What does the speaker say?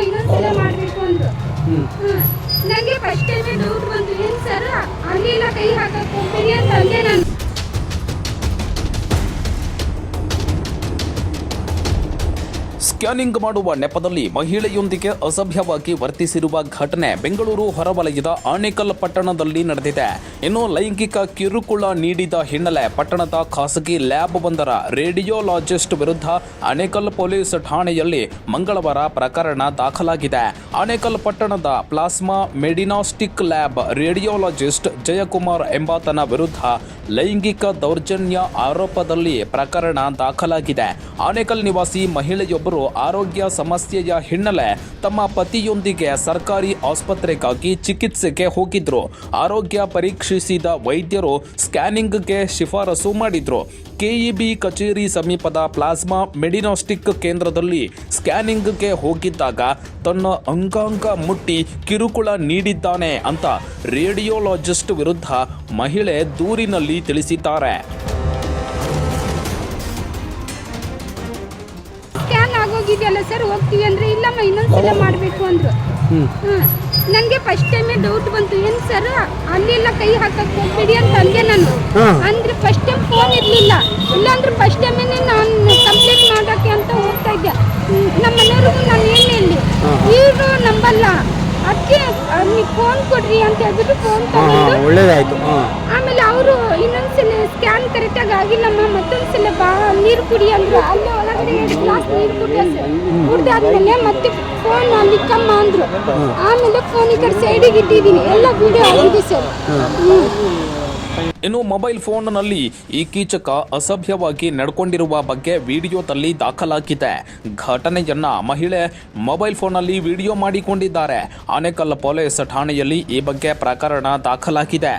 ಇನ್ನೊಂದ್ಸಲ ಮಾಡ್ಬೇಕು ಅಂದ್ರು. ಹ್ಮ್. ಫಸ್ಟ್ ಟೈಮೇ ಡೌಟ್ ಬಂತು. ಏನ್ ಸರ್ ಅಲ್ಲಿಲ್ಲ ಕೈ ಹಾಕಕ್ ಹೋಗ್ಬೇಡಿ ಅಂತ ಅಂದೆ ನಾನು. ಸ್ಕ್ಯಾನಿಂಗ್ ಮಾಡುವ ನೆಪದಲ್ಲಿ ಮಹಿಳೆಯೊಂದಿಗೆ ಅಸಭ್ಯವಾಗಿ ವರ್ತಿಸಿರುವ ಘಟನೆ ಬೆಂಗಳೂರು ಹೊರವಲಯದ ಆನೇಕಲ್ ಪಟ್ಟಣದಲ್ಲಿ ನಡೆದಿದೆ. ಇನ್ನು ಲೈಂಗಿಕ ಕಿರುಕುಳ ನೀಡಿದ ಹಿನ್ನೆಲೆ ಪಟ್ಟಣದ ಖಾಸಗಿ ಲ್ಯಾಬ್ ಒಂದರ ರೇಡಿಯೋಲಾಜಿಸ್ಟ್ ವಿರುದ್ಧ ಆನೇಕಲ್ ಪೊಲೀಸ್ ಠಾಣೆಯಲ್ಲಿ ಮಂಗಳವಾರ ಪ್ರಕರಣ ದಾಖಲಾಗಿದೆ. ಆನೇಕಲ್ ಪಟ್ಟಣದ ಪ್ಲಾಸ್ಮಾ ಮೆಡಿನಾಸ್ಟಿಕ್ ಲ್ಯಾಬ್ ರೇಡಿಯೋಲಾಜಿಸ್ಟ್ ಜಯಕುಮಾರ್ ಎಂಬಾತನ ವಿರುದ್ಧ ಲೈಂಗಿಕ ದೌರ್ಜನ್ಯ ಆರೋಪದಲ್ಲಿ ಪ್ರಕರಣ ದಾಖಲಾಗಿದೆ. ಆನೇಕಲ್ ನಿವಾಸಿ ಮಹಿಳೆಯೊಬ್ಬರು ಆರೋಗ್ಯ ಸಮಸ್ಯೆಯ ಹಿನ್ನೆಲೆ ತಮ್ಮ ಪತಿಯೊಂದಿಗೆ ಸರ್ಕಾರಿ ಆಸ್ಪತ್ರೆಗಾಗಿ ಚಿಕಿತ್ಸೆಗೆ ಹೋಗಿದ್ರು. ಆರೋಗ್ಯ ಪರೀಕ್ಷಿಸಿದ ವೈದ್ಯರು ಸ್ಕ್ಯಾನಿಂಗ್ಗೆ ಶಿಫಾರಸು ಮಾಡಿದ್ರು. ಕೆಇಬಿ ಕಚೇರಿ ಸಮೀಪದ ಪ್ಲಾಸ್ಮಾ ಮೆಡಿನಾಸ್ಟಿಕ್ ಕೇಂದ್ರದಲ್ಲಿ ಸ್ಕ್ಯಾನಿಂಗ್ಗೆ ಹೋಗಿದ್ದಾಗ ತನ್ನ ಅಂಗಾಂಗ ಮುಟ್ಟಿ ಕಿರುಕುಳ ನೀಡಿದ್ದಾನೆ ಅಂತ ರೇಡಿಯೋಲಾಜಿಸ್ಟ್ ವಿರುದ್ಧ ಮಹಿಳೆ ದೂರಿನಲ್ಲಿ ತಿಳಿಸಿದ್ದಾರೆ. ಆಗೋಗಿದೆಯಲ್ಲ ಸರ್ ಹೋಗ್ತೀವಿ ಅಂದ್ರೆ ಇಲ್ಲಮ್ಮ ಇನ್ನೊಂದ್ಸಲ ಮಾಡ್ಬೇಕು ಅಂದ್ರು. ಹ್ಮ್. ನನಗೆ ನಂಗೆ ಫಸ್ಟ್ ಟೈಮೇ ಡೌಟ್ ಬಂತು. ಏನ್ ಸರ್ ಅಲ್ಲೆಲ್ಲ ಕೈ ಹಾಕಕ್ ಹೋಗ್ಬೇಡಿ ಅಂತ ಅಂದೆ ನಾನು. ಹಾ. ಅಂದ್ರೆ ಫಸ್ಟ್ ಟೈಮ್ ಫೋನ್ ಇರ್ಲಿಲ್ಲ. ಇಲ್ಲಾಂದ್ರೆ ಫಸ್ಟ್ ಟೈಮೇನೆ ನಾನು ಕಂಪ್ಲೇಂಟ್ ಮಾಡೋಕೆ ಅಂತ ಹೋಗ್ತಾ ಇದ್ದೆ. ನಮ್ಮ ಮನೆಯವ್ರಿಗೂ ನಾನು ಏನ್ ಇಲ್ಲಿ ಹಾ, ಇವರು ನಂಬಲ್ಲ. ಅದಕ್ಕೆ ನೀವು ಫೋನ್ ಕೊಡ್ರಿ ಅಂತ ಹೇಳ್ಬಿಟ್ಟು ಫೋನ್ ಹಾಂ ಹಾಂ ತಗೊಂಡು ಒಳ್ಳೇದಾಯ್ತು ಅವರು ಇನ್ನೊಂದ್ಸಲ ಸ್ಕ್ಯಾನ್ ಕರೆಕ್ಟಾಗಿ ಆಗಿಲ್ಲಮ್ಮ ಮತ್ತೊಂದ್ಸಲ ಬಾ, ನೀರು ಕುಡಿ ಅಂದ್ರು. ಅಲ್ಲೇ ಒಳಗಡೆ ಎರಡು ಗ್ಲಾಸ್ ನೀರು ಕುಡಿಯ ಕುಡ್ದಾದ್ಮೇಲೆ ಮತ್ತೆ ಫೋನ್ ಅಲ್ಲಿ ಕಮ್ಮ ಅಂದ್ರು. ಆಮೇಲೆ ಫೋನ್ ಈ ಕಡೆ ಸೈಡಿಗೆ ಇಟ್ಟಿದ್ದೀನಿ. ಎಲ್ಲ ವಿಡಿಯೋ ಆಗಿದೆ ಸರ್ ಇನ್ನು ಮೊಬೈಲ್ ಫೋನ್ನಲ್ಲಿ ಈ ಕೀಚಕ ಅಸಭ್ಯವಾಗಿ ನಡ್ಕೊಂಡಿರುವ ಬಗ್ಗೆ ವಿಡಿಯೋದಲ್ಲಿ ದಾಖಲಾಗಿದೆ. ಘಟನೆಯನ್ನ ಮಹಿಳೆ ಮೊಬೈಲ್ ಫೋನ್ನಲ್ಲಿ ವಿಡಿಯೋ ಮಾಡಿಕೊಂಡಿದ್ದಾರೆ. ಆನೇಕಲ್ ಪೊಲೀಸ್ ಠಾಣೆಯಲ್ಲಿ ಈ ಬಗ್ಗೆ ಪ್ರಕರಣ ದಾಖಲಾಗಿದೆ.